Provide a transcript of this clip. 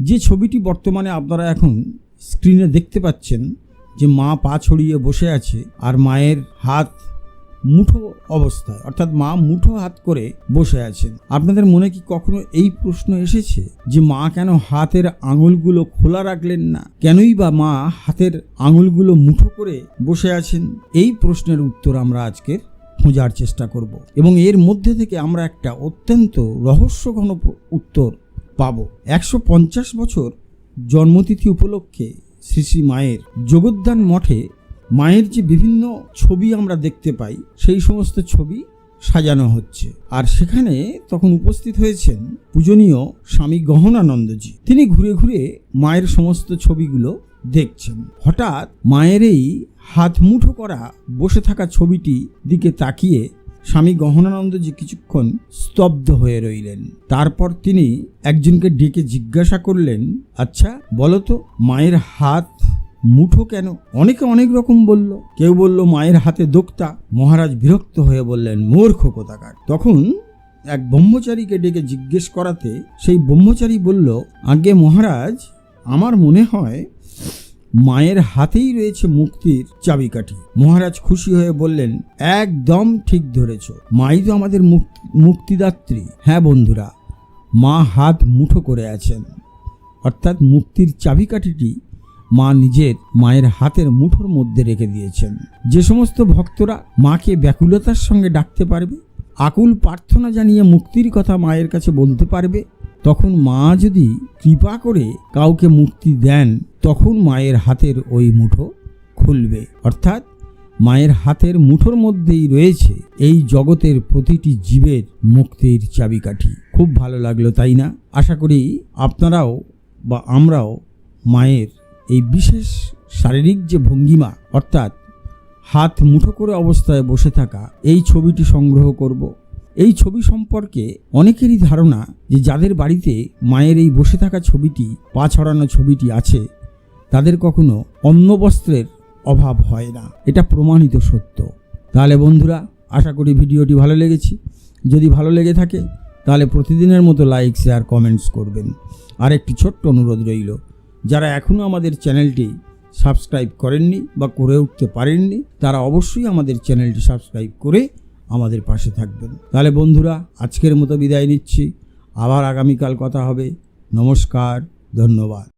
যে ছবিটি বর্তমানে আপনারা এখন স্ক্রিনে দেখতে পাচ্ছেন, যে মা পা ছড়িয়ে বসে আছে আর মায়ের হাত মুঠো অবস্থায়, অর্থাৎ মা মুঠো হাত করে বসে আছেন। আপনাদের মনে কি কখনো এই প্রশ্ন এসেছে যে মা কেন হাতের আঙুলগুলো খোলা রাখলেন না? কেনই বা মা হাতের আঙুলগুলো মুঠো করে বসে আছেন? এই প্রশ্নের উত্তর আমরা আজকের খোঁজার চেষ্টা করব। এবং এর মধ্যে থেকে আমরা একটা অত্যন্ত রহস্যঘন উত্তর পাব। একশো পঞ্চাশ বছর জন্মতিথি উপলক্ষে শ্রী শ্রী মায়ের যোগোদ্যান মঠে মায়ের যে বিভিন্ন ছবি আমরা দেখতে পাই, সেই সমস্ত ছবি সাজানো হচ্ছে। আর সেখানে তখন উপস্থিত হয়েছেন পূজনীয় স্বামী গহনানন্দজি। তিনি ঘুরে ঘুরে মায়ের সমস্ত ছবিগুলো দেখছেন। হঠাৎ মায়ের এই হাত মুঠো করা বসে থাকা ছবিটি দিকে তাকিয়ে স্বামী গহনানন্দজি কিছুক্ষণ স্তব্ধ হয়ে রইলেন। তারপর তিনি একজনকে ডেকে জিজ্ঞাসা করলেন আচ্ছা বলো তো, মায়ের হাত মুঠো কেন? অনেকে অনেক রকম বলল। কেউ বলল, মায়ের হাতে দোক্তা। মহারাজ বিরক্ত হয়ে বললেন, মূর্খ কোথাকার? তখন এক ব্রহ্মচারীকে ডেকে জিজ্ঞেস করাতে সেই ব্রহ্মচারী বলল, আগে মহারাজ, আমার মনে হয় মায়ের হাতেই রয়েছে মুক্তির চাবিকাঠি। মহারাজ খুশি হয়ে বললেন, একদম ঠিক ধরেছ। মাই তো আমাদের মুক- মুক্তিদাত্রী। হ্যাঁ বন্ধুরা, মা হাত মুঠো করে আছেন। অর্থাৎ মুক্তির চাবিকাঠিটি মা নিজের মায়ের হাতের মুঠোর মধ্যে রেখে দিয়েছেন। যে সমস্ত ভক্তরা মাকে ব্যাকুলতার সঙ্গে ডাকতে পারবে, আকুল প্রার্থনা জানিয়ে মুক্তির কথা মায়ের কাছে বলতে পারবে তখন মা যদি কৃপা করে কাউকে মুক্তি দেন, তখন মায়ের হাতের ওই মুঠো খুলবে। অর্থাৎ মায়ের হাতের মুঠোর মধ্যেই রয়েছে এই জগতের প্রতিটি জীবের মুক্তির চাবিকাঠি। খুব ভালো লাগল, তাই না? আশা করি আপনারাও বা আমরাও মায়ের এই বিশেষ শারীরিক যে ভঙ্গিমা, অর্থাৎ হাত মুঠো করে অবস্থায় বসে থাকা, এই ছবিটি সংগ্রহ করব। এই ছবি সম্পর্কে অনেকেরই ধারণা যে যাদের বাড়িতে মায়ের এই বসে থাকা ছবিটি, পা ছড়ানো ছবিটি আছে, তাদের কখনো অন্ন বস্ত্রের অভাব হয় না। এটা প্রমাণিত সত্য। তাহলে বন্ধুরা, আশা করি ভিডিওটি ভালো লেগেছে। যদি ভালো লেগে থাকে, তাহলে প্রতিদিনের মতো লাইক, শেয়ার, কমেন্টস করবেন। আর একটি ছোট্ট অনুরোধ রইল, যারা এখনও আমাদের চ্যানেলটি সাবস্ক্রাইব করেননি বা করে উঠতে পারেননি, তারা অবশ্যই আমাদের চ্যানেলটি সাবস্ক্রাইব করে আমাদের পাশে থাকবেন। তাহলে বন্ধুরা, আজকের মতো বিদায় নিচ্ছি। আবার আগামীকাল কথা হবে। নমস্কার, ধন্যবাদ।